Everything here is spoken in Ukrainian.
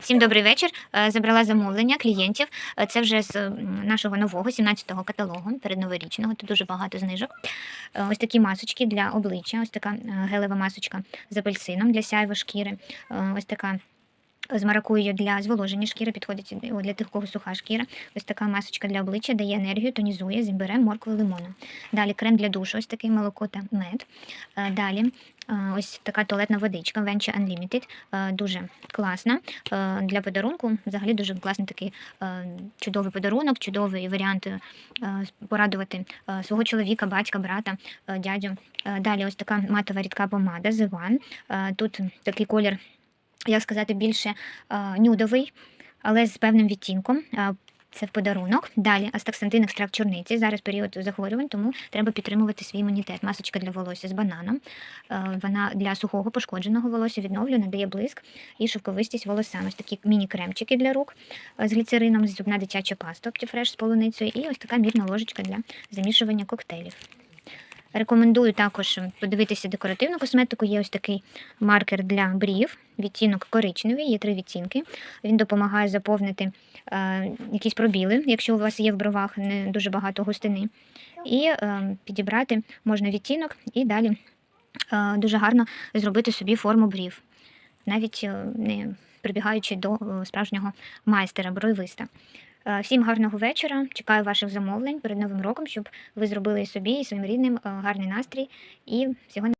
Всім добрий вечір. Е, Забрала замовлення клієнтів. Е, Це вже з нашого нового 17-го каталогу передноворічного. Тут дуже багато знижок. Е, Ось такі масочки для обличчя. Ось така гелева масочка з апельсином для сяйво шкіри. Ось така. З маракуєю для зволоження шкіри підходить для тих, у кого суха шкіра. Ось така масочка для обличчя дає енергію, тонізує з імбирем, морквою, лимоном. Далі крем для душу, ось такий молоко та мед. Е, Далі е, ось така туалетна водичка Venture Unlimited. Е, Дуже класна для подарунку. Взагалі дуже класний такий чудовий подарунок, чудовий варіант порадувати свого чоловіка, батька, брата, дядю. Далі ось така матова рідка помада The Тут такий колір, як сказати, більше е, нюдовий, але з певним відтінком. Е, Це в подарунок. Далі астаксантин екстракт чорниці. Зараз період захворювань, тому треба підтримувати свій імунітет. Масочка для волосся з бананом. Е, Вона для сухого пошкодженого волосся відновлює, надає блиск і шовковистість волосам. Ось такі міні-кремчики для рук з гліцерином, зубна дитяча паста Optifresh з полуницею і ось така мірна ложечка для замішування коктейлів. Рекомендую також подивитися декоративну косметику. Є ось такий маркер для брів, відтінок коричневий, є три відтінки. Він допомагає заповнити е, якісь пробіли, якщо у вас є в бровах не дуже багато густини. І е, підібрати можна відтінок і далі е, дуже гарно зробити собі форму брів, навіть е, не прибігаючи до е, справжнього майстера, бровиста. Е, Всім гарного вечора. Чекаю ваших замовлень перед новим роком, щоб ви зробили собі і своїм рідним е, гарний настрій і всього